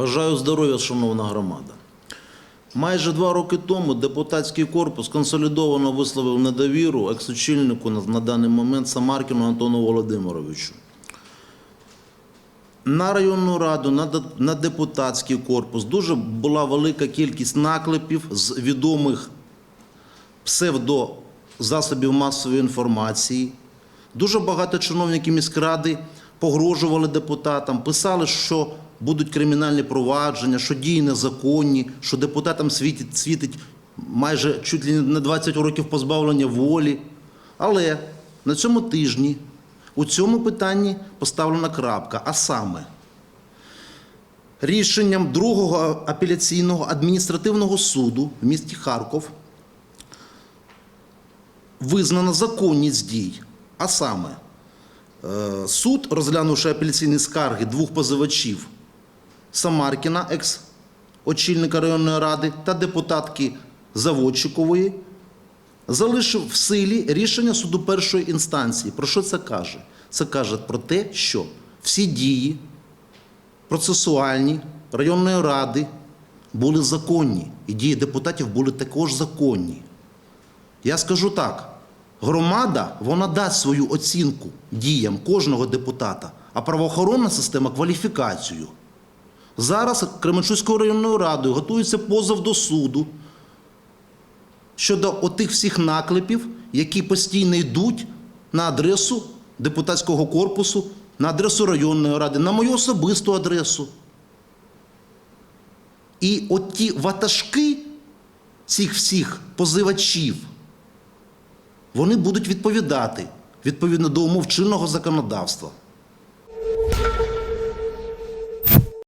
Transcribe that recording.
Бажаю здоров'я, шановна громада. Майже два роки тому депутатський корпус консолідовано висловив недовіру екс-очільнику на, даний момент Самаркіну Антону Володимировичу. На районну раду, на депутатський корпус дуже була велика кількість наклепів з відомих псевдозасобів масової інформації. Дуже багато чиновників міськради погрожували депутатам, писали, що будуть кримінальні провадження, що дії незаконні, що депутатам світить, світить майже чуть ли не 20 років позбавлення волі. Але на цьому тижні у цьому питанні поставлена крапка, а саме рішенням другого апеляційного адміністративного суду в місті Харков визнана законність дій. А саме, е, суд, розглянувши апеляційні скарги двох позивачів Самаркіна, екс-очільника районної ради, та депутатки Заводчикової, залишив в силі рішення суду першої інстанції. Про що це каже? Це каже про те, що всі дії процесуальні районної ради були законні, і дії депутатів були також законні. Я скажу так: громада вона дасть свою оцінку діям кожного депутата, а правоохоронна система кваліфікацію. Зараз Кременчуцькою районною радою готується позов до суду щодо отих всіх наклепів, які постійно йдуть на адресу депутатського корпусу, на адресу районної ради, на мою особисту адресу. І от ті ватажки цих всіх позивачів, вони будуть відповідати відповідно до умов чинного законодавства.